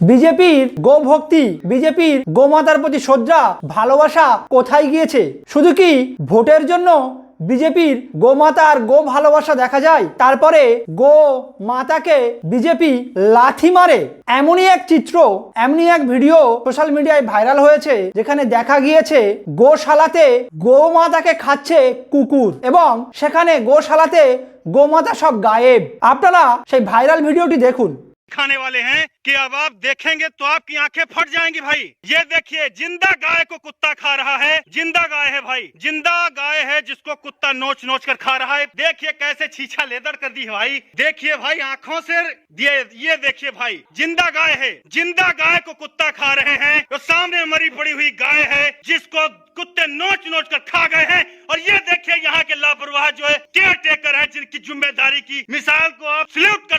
বিজেপির গোভক্তি, বিজেপির গোমাতার প্রতি শ্রদ্ধা, ভালোবাসা কোথায় গিয়েছে? শুধু কি ভোটের জন্য বিজেপির গোমাতার গো ভালোবাসা দেখা যায়? তারপরে গো মাতাকে বিজেপি লাথি মারে। এমনই এক চিত্র, এমনই এক ভিডিও সোশ্যাল মিডিয়ায় ভাইরাল হয়েছে, যেখানে দেখা গিয়েছে গোশালাতে গোমাতাকে খাচ্ছে কুকুর এবং সেখানে গোশালাতে গোমাতা সব গায়েব। আপনারা সেই ভাইরাল ভিডিওটি দেখুন। खाने वाले हैं कि अब आप देखेंगे तो आपकी आँखें फट जाएँगी भाई। ये देखिए, ज़िंदा गाय को कुत्ता खा रहा है। ज़िंदा गाय है भाई। ज़िंदा गाय है जिसको कुत्ता नोच नोच कर खा रहा है। देखिए कैसे छीछा लेदर कर दी है भाई। देखिए भाई, आँखों से ये ये देखिए भाई, ज़िंदा गाय है। ज़िंदा गाय को कुत्ता खा रहे हैं। तो सामने मरी पड़ी हुई गाय है जिसको कुत्ते नोच नोच कर खा गए हैं। और ये देखिए, यहाँ के लापरवाह जो है केयर टेकर है जिनकी ज़िम्मेदारी की। मिसाल को आप सल्यूट कर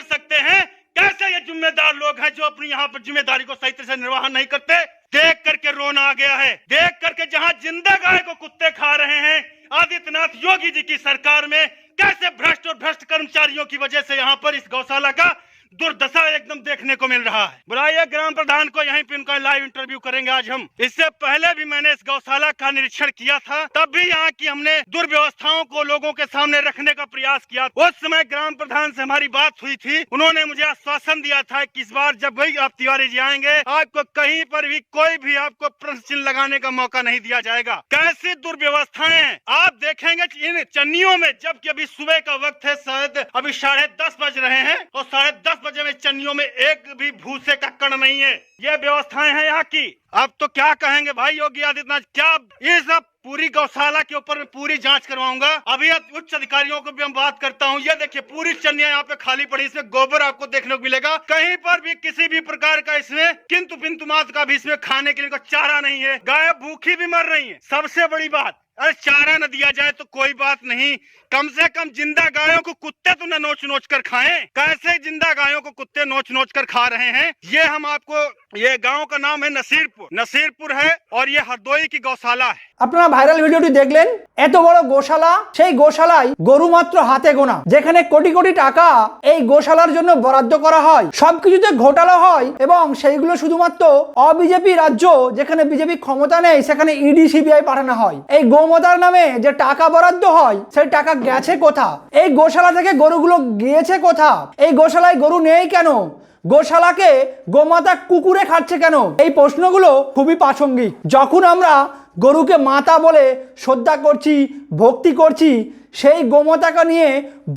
जिम्मेदार लोग हैं जो अपनी यहाँ पर ज़िम्मेदारी को सही तरह से निर्वाह नहीं करते। देख करके रोना आ गया है। देख करके जहाँ ज़िंदा गाय को कुत्ते खा रहे हैं, आदित्यनाथ योगी जी की सरकार में कैसे भ्रष्ट और भ्रष्ट कर्मचारियों की वजह से यहाँ पर इस गौशाला का दुर्दशा एकदम देखने को मिल रहा है। बुलाइए ग्राम प्रधान को, यहीं पे उनका लाइव इंटरव्यू करेंगे आज हम। इससे पहले भी मैंने इस गौशाला का निरीक्षण किया था, तब भी यहाँ की हमने दुर्व्यवस्थाओं को लोगों के सामने रखने का प्रयास किया। उस समय ग्राम प्रधान से हमारी बात हुई थी। उन्होंने मुझे आश्वासन दिया था कि इस बार जब भी आप तिवारी जी आएँगे, आपको कहीं पर भी कोई भी आपको प्रश्न चिन्ह लगाने का मौका नहीं दिया जाएगा। कैसी दुर्व्यवस्थाएँ आप देखेंगे इन चन्नियों में, जबकि अभी सुबह का वक्त है, शायद अभी साढ़े दस बज रहे हैं, और साढ़े दस बजे में चन्नियों में एक भी भूसे का कण नहीं है। ये व्यवस्थाएँ हैं यहाँ की। अब तो क्या कहेंगे भाई योगी आदित्यनाथ? क्या ये सब पूरी गौशाला के ऊपर मैं पूरी जाँच करवाऊँगा? अभी उच्च अधिकारियों को भी हम बात करता हूँ। ये देखिए, पूरी चन्निया यहाँ पे खाली पड़ी इसमें गोबर आपको देखने को मिलेगा। कहीं पर भी, किसी भी प्रकार का इसमें किंतु बिंतु मात का भी इसमें खाने के लिए चारा नहीं है। गाय भूखी भी मर रही है। सबसे बड़ी बात अरे चारा न दिया जाए तो कोई बात नहीं। कम से कम ज़िंदा गायों को कुत्ते तो नोच नोच कर खाएँ। कैसे ज़िंदा गायों को कुत्ते नोच नोच कर खा रहे हैं? ये हम आपको, ये गाँव का नाम है नसीरपुर। नसीरपुर है और ये हरदोई की गौशाला है। আপনারা ভাইরাল ভিডিওটি দেখলেন? এত বড় গোশালা, সেই গোশালায় গরু মাত্র হাতে গোনা, যেখানে কোটি কোটি টাকা এই গোশালার জন্য বরাদ্দ করা হয়। সবকিছুতে ঘোটালা হয় এবং সেইগুলো শুধুমাত্র অবিজেপি রাজ্য, যেখানে বিজেপি ক্ষমতা নেই, সেখানে ইডি সিবিআই পাঠানো হয়। এই গোমতার নামে যে টাকা বরাদ্দ হয়, সেই টাকা গেছে কোথা? এই গোশালা থেকে গরুগুলো গিয়েছে কোথা? এই গোশালায় গরু নেই কেন? গোশালাকে গোমাতা কুকুরে খাচ্ছে কেন? এই প্রশ্নগুলো খুবই প্রাসঙ্গিক। যখন আমরা গরুকে মাতা বলে শ্রদ্ধা করছি, ভক্তি করছি, সেই গোমাতাকে নিয়ে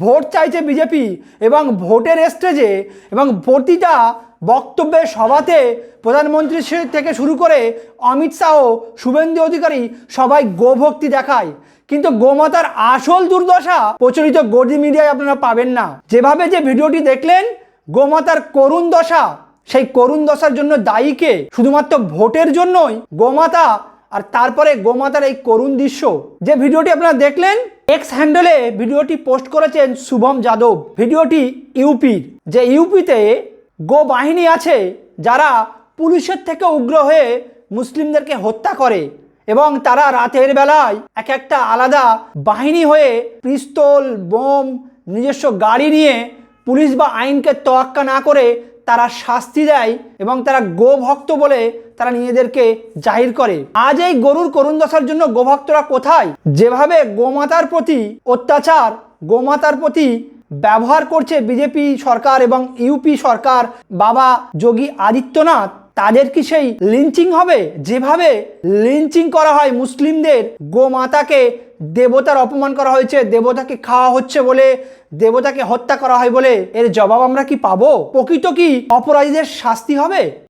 ভোট চাইছে বিজেপি এবং ভোটের স্টেজে এবং প্রতিটা বক্তব্যের সভাতে প্রধানমন্ত্রী থেকে শুরু করে অমিত শাহ শুভেন্দু অধিকারী সবাই গোভক্তি দেখায়। কিন্তু গোমাতার আসল দুর্দশা প্রচলিত গদি মিডিয়ায় আপনারা পাবেন না। যেভাবে যে ভিডিওটি দেখলেন, গোমাতার করুণ দশা, সেই করুণ দশার জন্য দায়ীকে শুধুমাত্র ভোটের জন্যই গোমাতা আর তারপরে গোমাতার এই করুণ দৃশ্য, যে ভিডিওটি আপনারা দেখলেন এক্স হ্যান্ডেলে ভিডিওটি পোস্ট করেছেন শুভম যাদব, ভিডিওটি ইউপির, যে ইউপিতে গো বাহিনী আছে যারা পুলিশের থেকে উগ্র হয়ে মুসলিমদেরকে হত্যা করে এবং তারা রাতের বেলায় এক একটা আলাদা বাহিনী হয়ে পিস্তল, বোম, নিজস্ব গাড়ি নিয়ে পুলিশ বা আইনকে তোয়াক্কা না করে তারা শাস্তি দেয় এবং তারা গোভক্ত বলে তারা নিজেদেরকে জাহির করে। আজ এই গরুর করুণ দশার জন্য গোভক্তরা কোথায়? যেভাবে গোমাতার প্রতি অত্যাচার, গোমাতার প্রতি ব্যবহার করছে বিজেপি সরকার এবং ইউপি সরকার বাবা যোগী আদিত্যনাথ তাদের কি সেই লিঞ্চিং হবে? যেভাবে লিঞ্চিং করা হয় মুসলিমদের, গোমাতাকে দেবতার অপমান করা হয়েছে, দেবতাকে খাওয়া হচ্ছে বলে, দেবতাকে হত্যা করা হয় বলে, এর জবাব আমরা কি পাবো? প্রকৃত কি অপরাধীদের শাস্তি হবে?